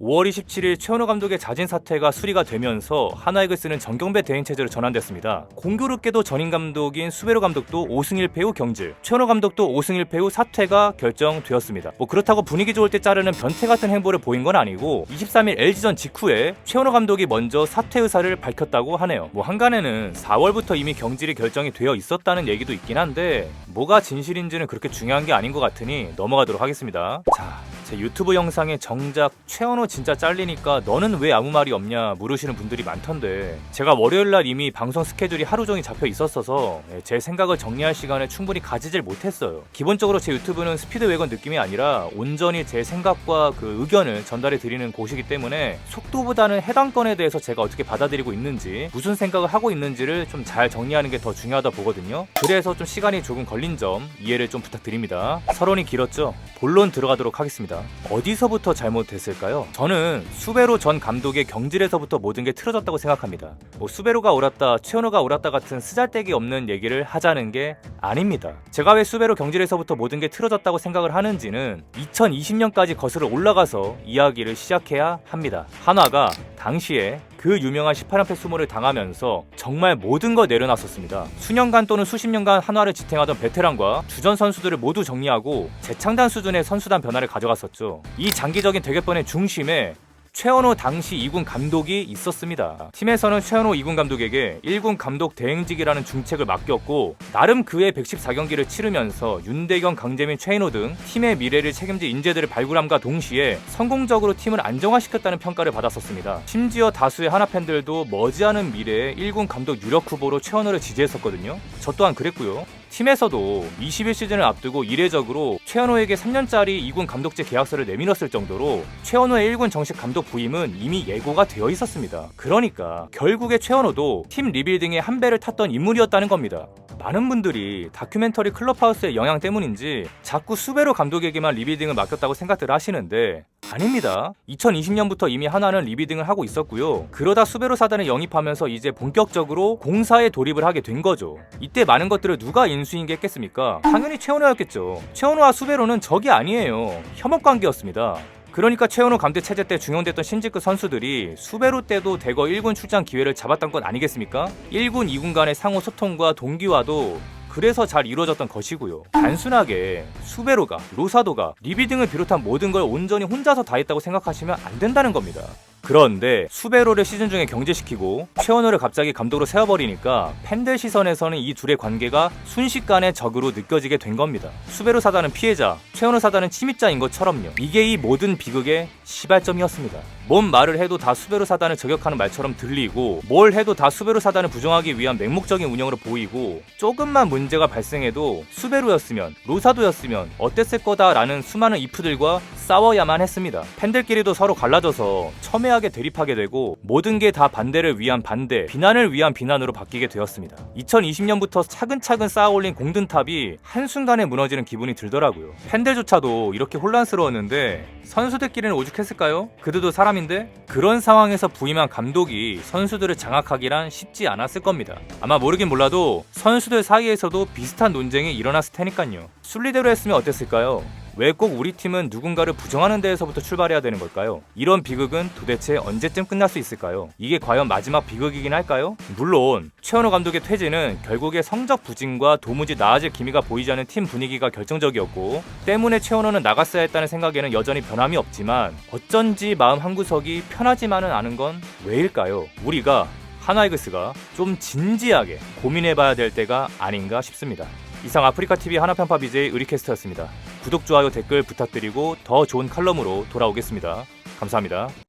5월 27일 최원호 감독의 자진 사퇴가 수리가 되면서 하나이글스는 정경배 대행 체제로 전환됐습니다. 공교롭게도 전임 감독인 수베로 감독도 5승 1패 후 경질, 최원호 감독도 5승 1패 후 사퇴가 결정되었습니다. 뭐 그렇다고 분위기 좋을 때 자르는 변태 같은 행보를 보인 건 아니고 23일 LG전 직후에 최원호 감독이 먼저 사퇴 의사를 밝혔다고 하네요. 뭐 한간에는 4월부터 이미 경질이 결정이 되어 있었다는 얘기도 있긴 한데 뭐가 진실인지는 그렇게 중요한 게 아닌 것 같으니 넘어가도록 하겠습니다. 자, 제 유튜브 영상에 정작 최원호 진짜 잘리니까 너는 왜 아무 말이 없냐 물으시는 분들이 많던데 제가 월요일 날 이미 방송 스케줄이 하루 종일 잡혀 있었어서 예, 제 생각을 정리할 시간을 충분히 가지질 못했어요. 기본적으로 제 유튜브는 스피드 웨건 느낌이 아니라 온전히 제 생각과 그 의견을 전달해 드리는 곳이기 때문에 속도보다는 해당 건에 대해서 제가 어떻게 받아들이고 있는지 무슨 생각을 하고 있는지를 좀 잘 정리하는 게 더 중요하다 보거든요. 그래서 좀 시간이 조금 걸린 점 이해를 좀 부탁드립니다. 서론이 길었죠? 본론 들어가도록 하겠습니다. 어디서부터 잘못됐을까요? 저는 수베로 전 감독의 경질에서부터 모든 게 틀어졌다고 생각합니다. 뭐 수베로가 옳았다, 최원호가 옳았다 같은 쓰잘데기 없는 얘기를 하자는 게 아닙니다. 제가 왜 수베로 경질에서부터 모든 게 틀어졌다고 생각을 하는지는 2020년까지 거슬러 올라가서 이야기를 시작해야 합니다. 한화가 당시에 그 유명한 18연패 수모를 당하면서 정말 모든 걸 내려놨었습니다. 수년간 또는 수십 년간 한화를 지탱하던 베테랑과 주전 선수들을 모두 정리하고 재창단 수준의 선수단 변화를 가져갔었죠. 이 장기적인 대결번의 중심에 최원호 당시 2군 감독이 있었습니다. 팀에서는 최원호 2군 감독에게 1군 감독 대행직이라는 중책을 맡겼고 나름 그의 114경기를 치르면서 윤대경, 강재민, 최인호 등 팀의 미래를 책임질 인재들을 발굴함과 동시에 성공적으로 팀을 안정화시켰다는 평가를 받았었습니다. 심지어 다수의 하나 팬들도 머지않은 미래에 1군 감독 유력 후보로 최원호를 지지했었거든요. 저 또한 그랬고요. 팀에서도 21시즌을 앞두고 이례적으로 최원호에게 3년짜리 2군 감독제 계약서를 내밀었을 정도로 최원호의 1군 정식 감독 부임은 이미 예고가 되어 있었습니다. 그러니까 결국에 최원호도 팀 리빌딩에 한 배를 탔던 인물이었다는 겁니다. 많은 분들이 다큐멘터리 클럽하우스의 영향 때문인지 자꾸 수베로 감독에게만 리빌딩을 맡겼다고 생각들 하시는데 아닙니다. 2020년부터 이미 하나는 리비딩을 하고 있었고요. 그러다 수베로 사단을 영입하면서 이제 본격적으로 공사에 돌입을 하게 된 거죠. 이때 많은 것들을 누가 인수인계 했겠습니까? 당연히 최원호였겠죠. 최원호와 수베로는 적이 아니에요. 협업 관계였습니다. 그러니까 최원호 감독 체제 때 중용됐던 신직급 선수들이 수베로 때도 대거 1군 출장 기회를 잡았던 건 아니겠습니까? 1군, 2군 간의 상호 소통과 동기화도 그래서 잘 이루어졌던 것이고요. 단순하게 수베로가, 로사도가 리비딩을 비롯한 모든 걸 온전히 혼자서 다 했다고 생각하시면 안 된다는 겁니다. 그런데 수베로를 시즌 중에 경제시키고 최원호를 갑자기 감독으로 세워버리니까 팬들 시선에서는 이 둘의 관계가 순식간에 적으로 느껴지게 된 겁니다. 수베로 사단은 피해자, 최원호 사단은 침입자인 것처럼요. 이게 이 모든 비극의 시발점이었습니다. 뭔 말을 해도 다 수베로 사단을 저격하는 말처럼 들리고 뭘 해도 다 수베로 사단을 부정하기 위한 맹목적인 운영으로 보이고 조금만 문제가 발생해도 수베로였으면 로사도였으면 어땠을 거다라는 수많은 이프들과 싸워야만 했습니다. 팬들끼리도 서로 갈라져서 첨예 하게 대립하게 되고 모든 게 다 반대를 위한 반대, 비난을 위한 비난으로 바뀌게 되었습니다. 2020년부터 차근차근 쌓아올린 공든탑이 한순간에 무너지는 기분이 들더라고요. 팬들조차도 이렇게 혼란스러웠는데 선수들끼리는 오죽했을까요? 그들도 사람인데 그런 상황에서 부임한 감독이 선수들을 장악하기란 쉽지 않았을 겁니다. 아마 모르긴 몰라도 선수들 사이에서도 비슷한 논쟁이 일어났을 테니까요. 순리대로 했으면 어땠을까요? 왜 꼭 우리 팀은 누군가를 부정하는 데에서부터 출발해야 되는 걸까요? 이런 비극은 도대체 언제쯤 끝날 수 있을까요? 이게 과연 마지막 비극이긴 할까요? 물론 최원호 감독의 퇴진은 결국에 성적 부진과 도무지 나아질 기미가 보이지 않는 팀 분위기가 결정적이었고 때문에 최원호는 나갔어야 했다는 생각에는 여전히 변함이 없지만 어쩐지 마음 한구석이 편하지만은 않은 건 왜일까요? 우리가 하나이글스가 좀 진지하게 고민해봐야 될 때가 아닌가 싶습니다. 이상 아프리카TV 하나편파 BJ 의리캐스터였습니다. 구독, 좋아요, 댓글 부탁드리고 더 좋은 칼럼으로 돌아오겠습니다. 감사합니다.